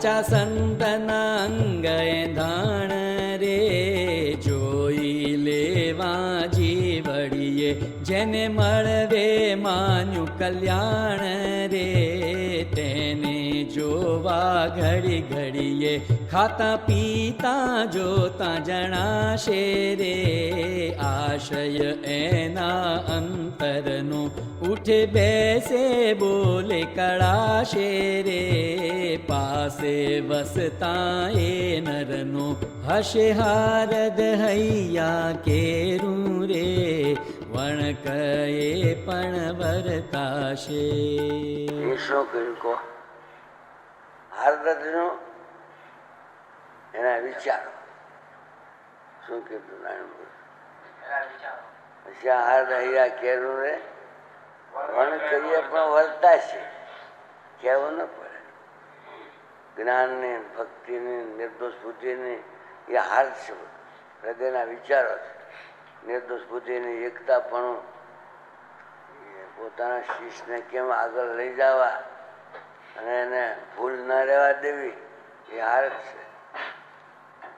સાચા સંતના અંગ ધાણ રે જોઈ લેવા જીવડીએ જેને મળવે માન્યું કલ્યાણ રે તેને જોવા ઘડી ઘડીએ ખાતા પીતા જોતા જણાશે રે આશય એના અંતરનો ઉઠે બેસે બોલે કળાશે રે પાસે વસતા એ નરનો હશે હારદ હૈયા કેરું રે વણકએ પણ વર્તાશે શું કર્યું કહો એના વિચારો. શું કીધું નારાયણ હાર્દ હૈયા કેરું રે વણ કરીએ પણ વર્તા છે. કહેવું ન પડે. જ્ઞાનની ભક્તિની નિર્દોષ બુદ્ધિની એ હાર છે. હૃદયના વિચારો છે. નિર્દોષ બુદ્ધિની એકતા પણ પોતાના શિષ્યને કેમ આગળ લઈ જવા? અને એને ભૂલ ન રહેવા દેવી, એ હાર છે.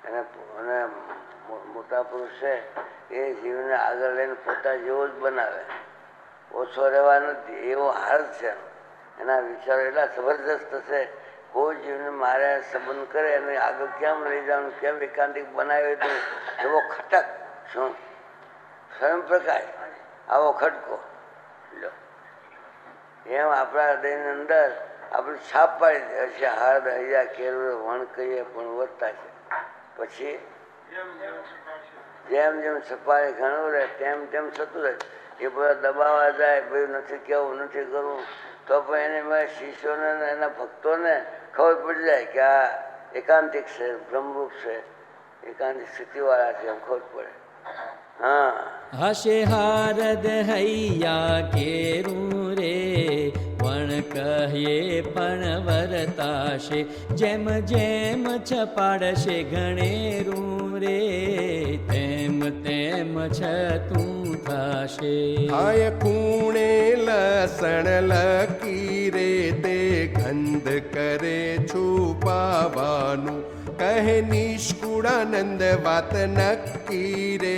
અને મો- મોટા પુરુષ છે, એ જીવને આગળ લઈને પોતા જેવો જ બનાવે. ઓછો રહેવા નથી, એવો હાર છે એના. વિચારો એટલા જબરજસ્ત છે કોઈ જીવને મારે સંબંધ કરે અને આગળ કેમ લઈ જવાનું, કેમ એકાંતિક બનાવ્યું તો એવો ખટક, શું? સ્વયંપ્રકાશ આવો ખટકો. એમ આપણા હૃદયની અંદર આપણે છાપ પાડી દે, હશે હાર હૈયા કેરું વણ કહીએ, પણ વધતા છે. પછી જેમ જેમ સફાઈ ઘણું રહે, તેમ તેમ થતું રહે. એ બધા દબાવા જાય, ભાઈ નથી કેવું, નથી કરવું, તો પણ એને મેં શિષ્યોને એના ભક્તોને ખબર પડી જાય કે આ એકાંતિક છે, બ્રહ્મરૂપ છે, એકાંતિક સ્થિતિવાળા છે, એમ ખબર પડે. હા. હશે હારદ હૈયા, કેરું રે? વણ કહીએ, પણ વરતાશે. જેમ જેમ છપાડશે ઘણેરું રે, તેમ તેમ છતું થશે. હાય ખૂણે લસણ લકીરે તે ગંધ કરે છુપાવાનું કહે નિષ્કુળાનંદ વાત નક્કી રે,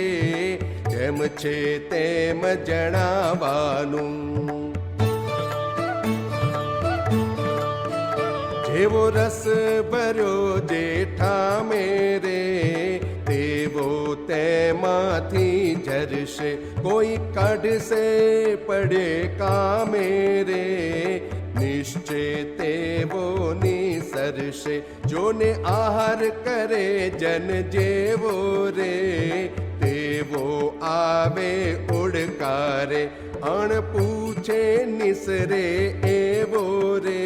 જેમ છે તેમ જણાવાનું જેવો રસ ભર્યો જેઠા મેરે, તેવો તેમાંથી જરશે. કોઈ કાઢશે પડે કામે રે નિશ્ચય તેવો નિસરશે. જોને આહાર કરે જન જેવો રે, તેવો આવે ઓડકારે અણ પૂછે નિસરે એવો રે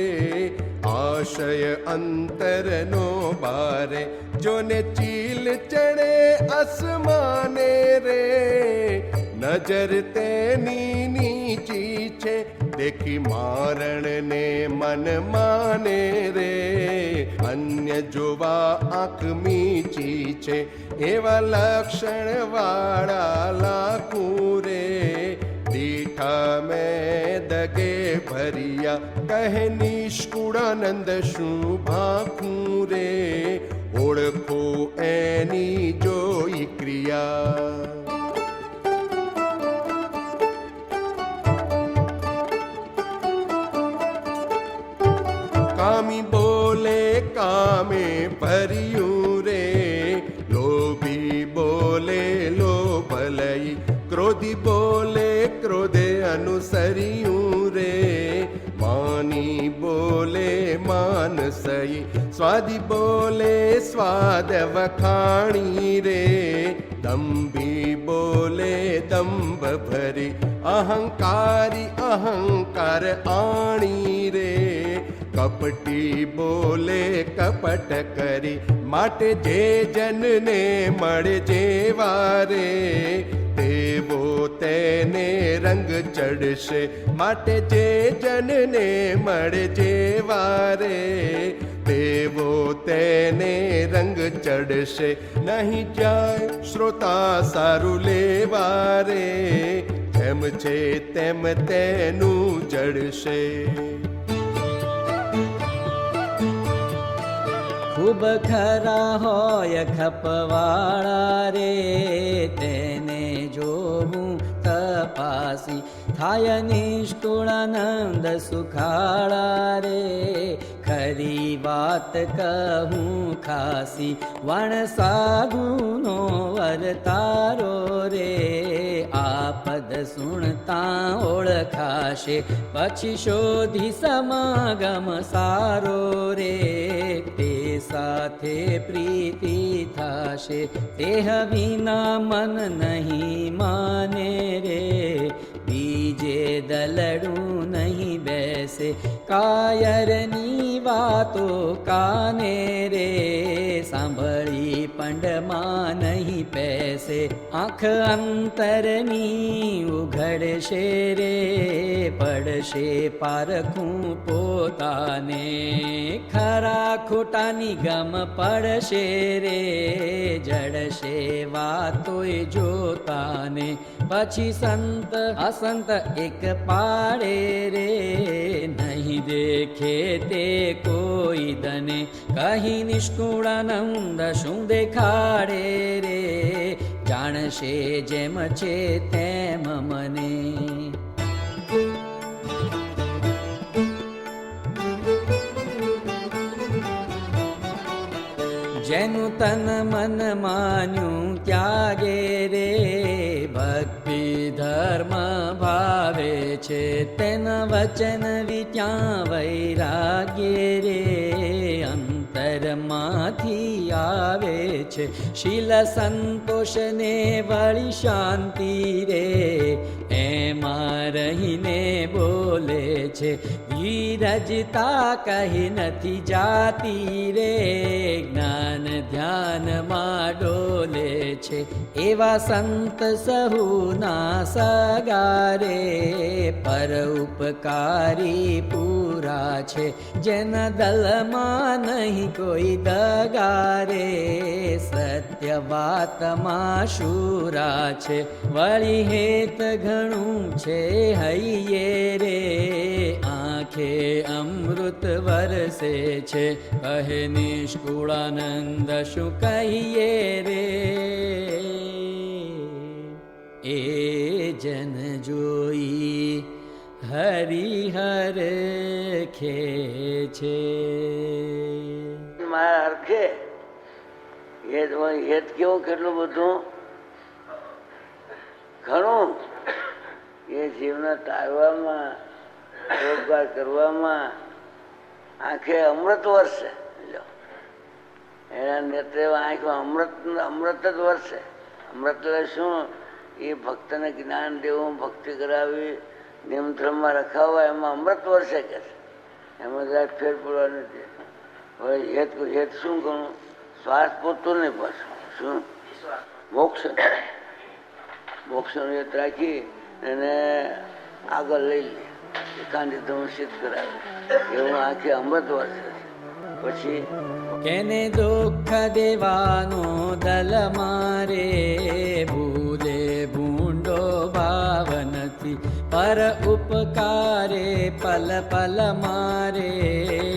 આશય અંતરનો બારે, જોને ચીલ ચડે અસમાને રે. નજર તેની નીચી છે, દેખી મારણને મન માને રે. અન્ય જોવા આંખ મીચી છે, એવા લક્ષણ વાળા લાખું રે. દીઠા મેં દગે ભરિયા કહે નિષ્કુળાનંદ શું ભાખું રે ઓળખો એની જોઈ ક્રિયા કામી બોલે કામે ભર્યું રે લોભી બોલે લોભ લઈ ક્રોધી બોલે ક્રોધે અનુસર્યું રે માની બોલે માન સઈ સ્વાદી બોલે સ્વાદ વખાણી રે દંભી બોલે દંભ ભરી અહંકારી અહંકાર આણી રે કપટી બોલે કપટ કરી માટે જે જનને મળે જેવા રે તેવો તેને રંગ ચડશે, માટે જે જનને મળે જેવા રે તેવો તેને રંગ ચડશે, નહીં જાય શ્રોતા સારું લેવા રે જેમ છે તેમ તેનું જડશે. ખૂબ ખરા હોય ખપવાળા રે, તેને જોવું તપાસી થાય નિષ્કુળાનંદ સુખાળા રે ખરી વાત કહું ખાસી વણ સાધુનો વરતારો રે આપદ સુણતા ઓળખાશે. પછી શોધી સમાગમ સારો રે. તે સાથે પ્રીતિ થશે. દેહ વિના મન નહીં માને રે. બીજે દલડું નહીં બેસે કાયરની વાતો કાને રે સાંભળી પંડમાં નહીં પેસે આંખ અંતરની ઉઘડશે રે પડશે પારખું પોતાને ખરા ખોટાની ગમ પડશે રે જડશે વાતોય જોતાને પછી સંત અસંત એક પાડે રે, નહીં દેખે તે કોઈ દને કહી નિષ્કુળાનંદ શું દેખાડે રે, જાણશે જેમ છે તેમ મને. જેનું તન મન માન્યું ત્યાગે રે ભક્તિ ધર્મ ભાવે છે તેના વચન વિત્યા વૈરાગ્ય રે અંતરમાંથી આવે છે શીલ સંતોષને વળી શાંતિ રે એમાં રહીને બોલે છે ધીરજતા કહી નથી જાતી રે, જ્ઞાન ધ્યાનમાં ડોલે છે, એવા સંત સહુના સગારે, પર ઉપકારી પૂરા છે, જેના દલમાં નહીં કોઈ દગારે, સત્ય વાતમાં શુરા છે, વળી હેત ઘણું છે હૈયે રે. આંખે અમૃત વરસે છે. કહે નિષ્કુળાનંદ, શું કહીએ રે? એ જન જોઈ હરિહર ખે છે. મારા અર્થે હેત હેત કેવું કેટલું બધું ઘણું એ જીવને ટાળવામાં રોજગાર કરવામાં આંખે અમૃત વરસે. લ્યો. એના નેત્રે આંખમાં અમૃત અમૃત જ વર્ષે અમૃત એટલે શું? એ ભક્તને જ્ઞાન દેવું ભક્તિ કરાવી નિયંત્રણમાં રખાવવા એમાં અમૃત વર્ષે કે છે. એમાં જરાક ફેર પડવા નથી. હવે હેત હેત શું કરું શ્વાસ પોતું નહીં પાછું. શું? મોક્ષ. મોક્ષનું હેત રાખી. અને આગળ લઈ લે. એકાંતી ધમસિત કરાવે. એવું આખી અમૃત વર્ષે પછી કેને દુઃખ દેવાનો દલ મારે? ભૂલે ભૂંડો ભાવ નથી પર ઉપકારે પલ પલ મારે.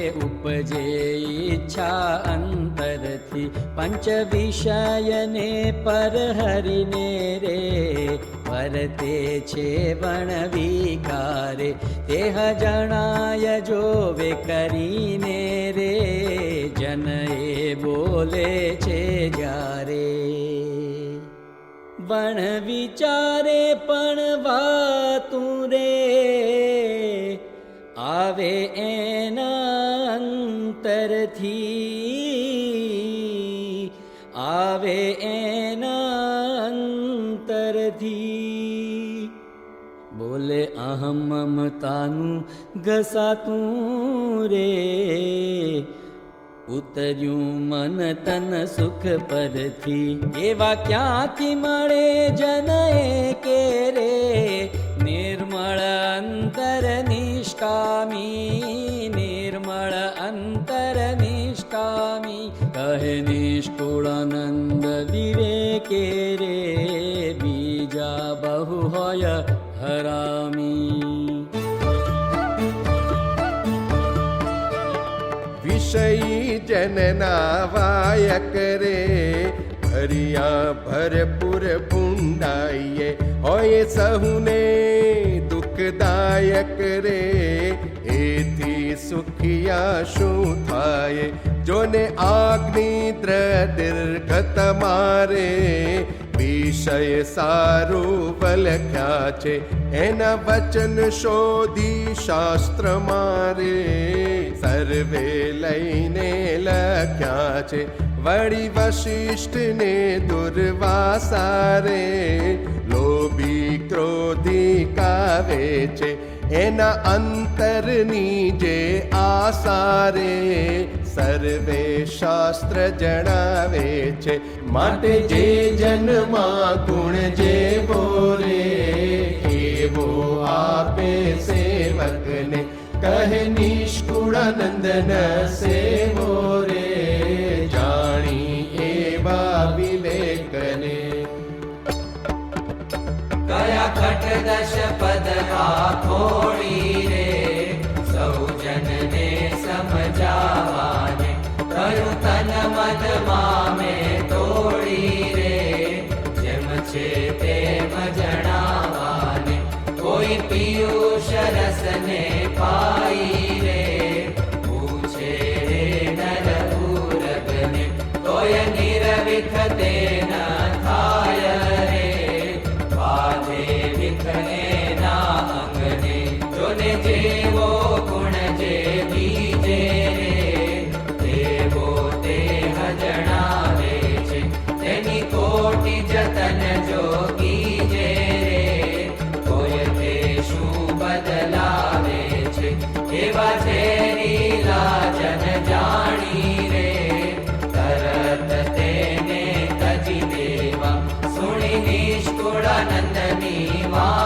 ઉપજે ઈચ્છા અંતરથી. પંચ વિષયને પર હરિને રે. વર્તે છે વણ વિકારે તેહ જણાય જોવે કરીને રે જન એ બોલે છે જ્યારે. વણ વિચારે પણ વાતું રે, આવે એના અંતરથી. આવે એના અંતરથી. બોલે અહમ મમતાનું ઘસાતું રે ઉતર્યું મન તન સુખ પરથી એવા ક્યાંથી મળે જન કે રે નિર્મળ અંતર નિષ્કામી નિર્મળ અંતર નિષ્કામી કહે નિષ્કુળાનંદ વિવેકે રે બીજા બહુ હોય વિષ વિષય જનના વાય કરે ભર્યા ભરપૂર ભૂંડાઈએ હોય સહુને દુઃખદાયક રે એથી સુખિયા શું થાય જોને આગ્નિદ્ર દીર્ઘ તમારે વિષય સારું લખ્યા છે. એના વચન શોધી શાસ્ત્ર મારે સર્વે લઈને લખ્યા છે. વળી વશિષ્ઠને દુર્વાસારે લોભી ક્રોધી કાવે છે. એના અંતરની જે આસારે સર્વે શાસ્ત્ર જણાવે છે માટે જે જન્મા ગુણ જે બોલે એવો આપે સેવકને કહે નિષ્કુળાનંદન સેવો રે જાણી એવા વિવેકને કયા ખટ દશ પદ થોડી રે રે જેમ છે તેમ જણાવાને, કોઈ પિયુષ રસને પાઈ રે. પૂછે રે નર પૂરબને તોય નિરવિખ તેને તજી